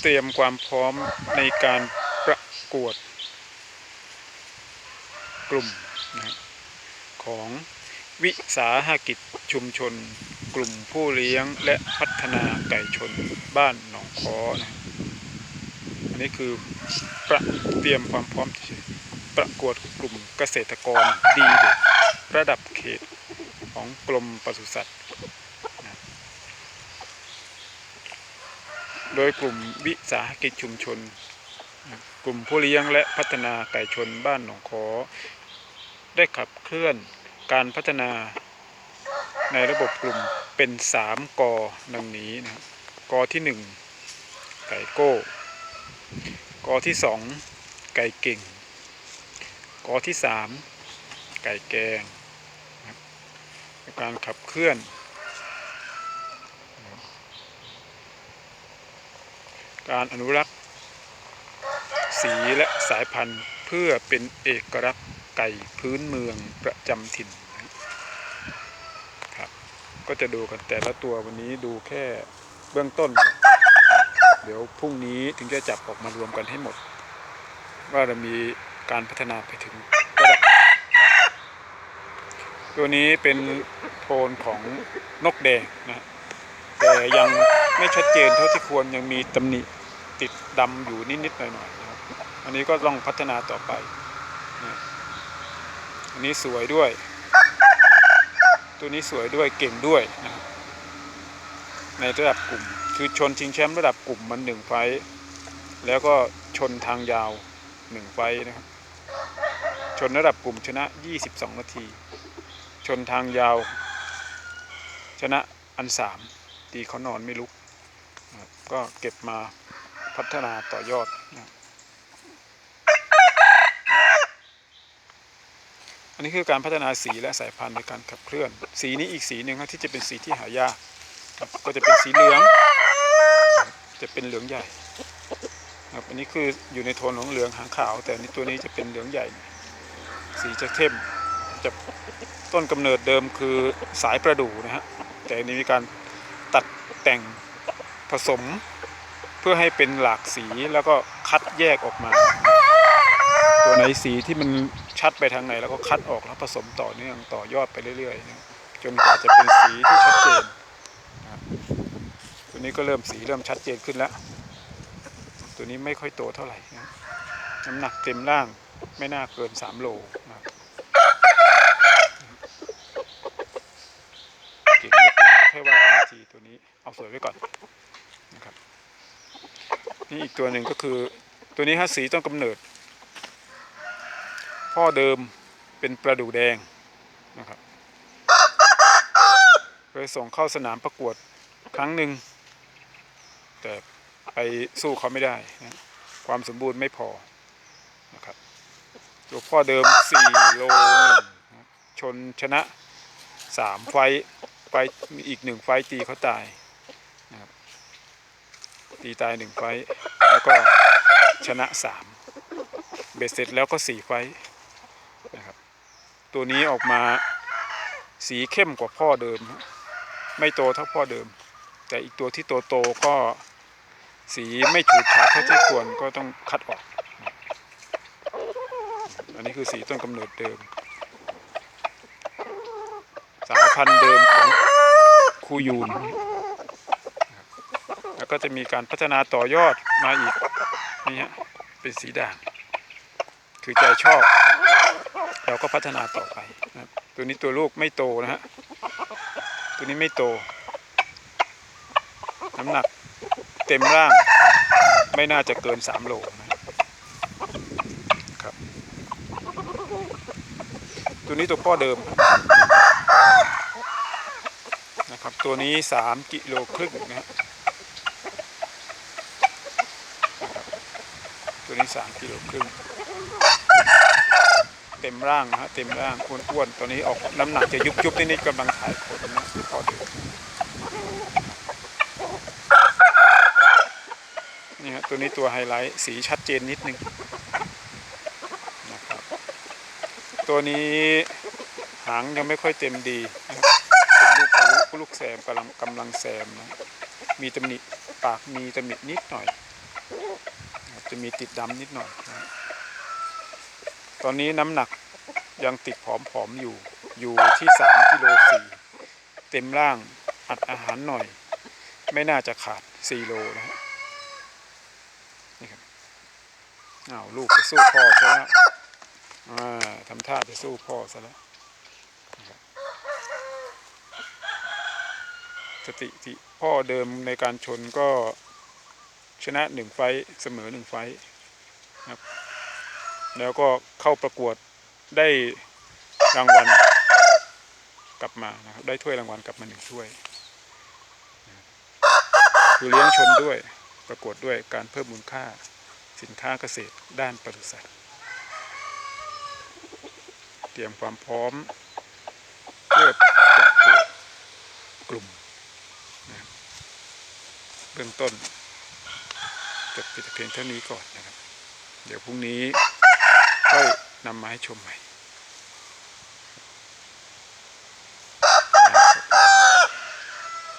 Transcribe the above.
เตรียมความพร้อมในการประกวด กลุ่มนะของวิสาหกิจชุมชน กลุ่มผู้เลี้ยงและพัฒนาไก่ชนบ้านหนองคอนะอันนี้คือประเตรียมความพร้อมประกวดกลุ่มเกษตรกรดีเด่นระดับเขตของกรมปศุสัตว์ โดยกลุ่มวิสาหกิจชุมชน กลุ่มผู้เลี้ยงและพัฒนาไก่ชนบ้านหนองคอได้ขับเคลื่อนการพัฒนาในระบบกลุ่มเป็น 3กอดังนี้นะครับกอที่ 1 ไก่โก้กอที่ 2 ไก่เก่งกอที่ 3 ไก่แกง การขับเคลื่อน การอนุรักษ์ สีและสายพันธุ์เพื่อเป็นเอกลักษณ์ไก่พื้นเมืองประจำถิ่นครับ ก็จะดูกันแต่ละตัววันนี้ดูแค่เบื้องต้นก่อนเดี๋ยวพรุ่งนี้ถึงจะจับออกมารวมกันให้หมด ว่าเรามีการพัฒนาไปถึงระดับตัวนี้เป็นโทนของนกแดงนะแต่ยัง ไม่ชัดเจนเท่าที่ควรยังมีตำหนิติดดำอยู่นิดๆหน่อยๆนะครับอันนี้ก็ต้องพัฒนาต่อไปนะอันนี้สวยด้วย ตัวนี้สวยด้วยเก่งด้วยนะในระดับกลุ่ม คือชนชิงแชมป์ระดับกลุ่มมันหนึ่งไฟแล้วก็ชนทางยาวหนึ่งไฟนะครับชนระดับกลุ่มชนะ 22 นาที ชนทางยาว ชนะอันสามตีเขานอนไม่ลุก ก็เก็บมาพัฒนาต่อยอดนะครับอันนี้คือการพัฒนาสีและสายพันธุ์ในการขับเคลื่อน สีนี้อีกสีหนึ่งครับที่จะเป็นสีที่หายากครับก็จะเป็นสีเหลือง จะเป็นเหลืองใหญ่ครับอันนี้คืออยู่ในโทนของเหลืองหางขาว แต่นี้ตัวนี้จะเป็นเหลืองใหญ่ สีจะเข้มจะต้นกำเนิดเดิมคือสายประดู่นะฮะแต่อันนี้มีการตัดแต่ง ผสมเพื่อให้เป็นหลากสีแล้วก็คัดแยกออกมา ตัวไหนสีที่มันชัดไปทางไหน แล้วก็คัดออกแล้วผสมต่อเนื่องต่อยอดไปเรื่อยๆนะจนกว่าจะเป็นสีที่ชัดเจนตัวนี้ก็เริ่มสีเริ่มชัดเจนขึ้นแล้ว ตัวนี้ไม่ค่อยโตเท่าไหร่นะน้ำหนักเต็มร่างไม่น่าเกิน3โลนะครับเก่งไม่เก่งเดี๋ยวค่อยว่ากันอีกทีตัวนี้เอาสวยไว้ก่อนนะครับนี่ อีกตัวหนึ่งก็คือตัวนี้ฮะสีต้นกำเนิด พ่อเดิมเป็นประดู่แดงนะครับเคยส่งเข้าสนามประกวดครั้งหนึ่งแต่ไปสู้เขาไม่ได้นะความสมบูรณ์ไม่พอนะครับตัวพ่อเดิม 4 โลหนึ่งชนชนะ 3 ไฟไฟมีอีกหนึ่งไฟตีเขาตาย ตีตายหนึ่งไฟแล้วก็ชนะ3เบ็ดเสร็จแล้วก็4ไฟนะครับตัวนี้ออกมาสีเข้มกว่าพ่อเดิม ไม่โตเท่าพ่อเดิม แต่อีกตัวที่โตโตก็สีไม่ฉูดฉาดเท่าที่ควรก็ต้องคัดออก อันนี้คือสีต้นกำเนิดเดิม สายพันธุ์เดิมของคูยูน ก็จะมีการพัฒนาต่อยอดมาอีกนี่ฮะเป็นสีด่าง คือใจชอบ เราก็พัฒนาต่อไปนะตัวนี้ตัวลูกไม่โตนะฮะตัวนี้ไม่โต น้ำหนักเต็มร่าง ไม่น่าจะเกิน3โลนะครับ ตัวนี้ตัวพ่อเดิมนะครับ ตัวนี้3กิโลครึ่งนะฮะ นะครับตัวนี้3กิโลครึ่งเต็มร่างนะฮะเต็มร่างอ้วนๆตัวนี้ออกน้ำหนักจะยุบๆนิดๆกำลังถ่ายผลนะพอดิมนี่ฮะตัวนี้ตัวไฮไลท์สีชัดเจนนิดนึงนะครับตัวนี้หางยังไม่ค่อยเต็มดีนะเป็นลูกอาวุลูกแซมกำลังกำลังแซมนะมีตำหนิปากมีตำหนินิดหน่อย จะมีติดดำนิดหน่อยนะตอนนี้น้ำหนักยังติดผอมๆอยู่ อยู่ที่สามกิโลสี่เต็มร่างอัดอาหารหน่อย ไม่น่าจะขาดสี่โลนะฮะนี่ครับอ้าวลูกจะสู้พ่อซะแล้วทำท่าจะสู้พ่อซะแล้วสติที่พ่อเดิมในการชนก็ ชนะหนึ่งไฟเสมอหนึ่งไฟนะครับ แล้วก็เข้าประกวดได้รางวัลกลับมานะครับ ได้ถ้วยรางวัลกลับมาหนึ่งถ้วยคือเลี้ยงชนด้วยประกวดด้วยการเพิ่มมูลค่าสินค้าเกษตรด้านปศุสัตว์เตรียมความพร้อมเพื่อประกวดกลุ่มนะครับเบื้องต้น จบไปแต่เพียงเท่านี้ก่อนนะครับ เดี๋ยวพรุ่งนี้ค่อยนำมาให้ชมใหม่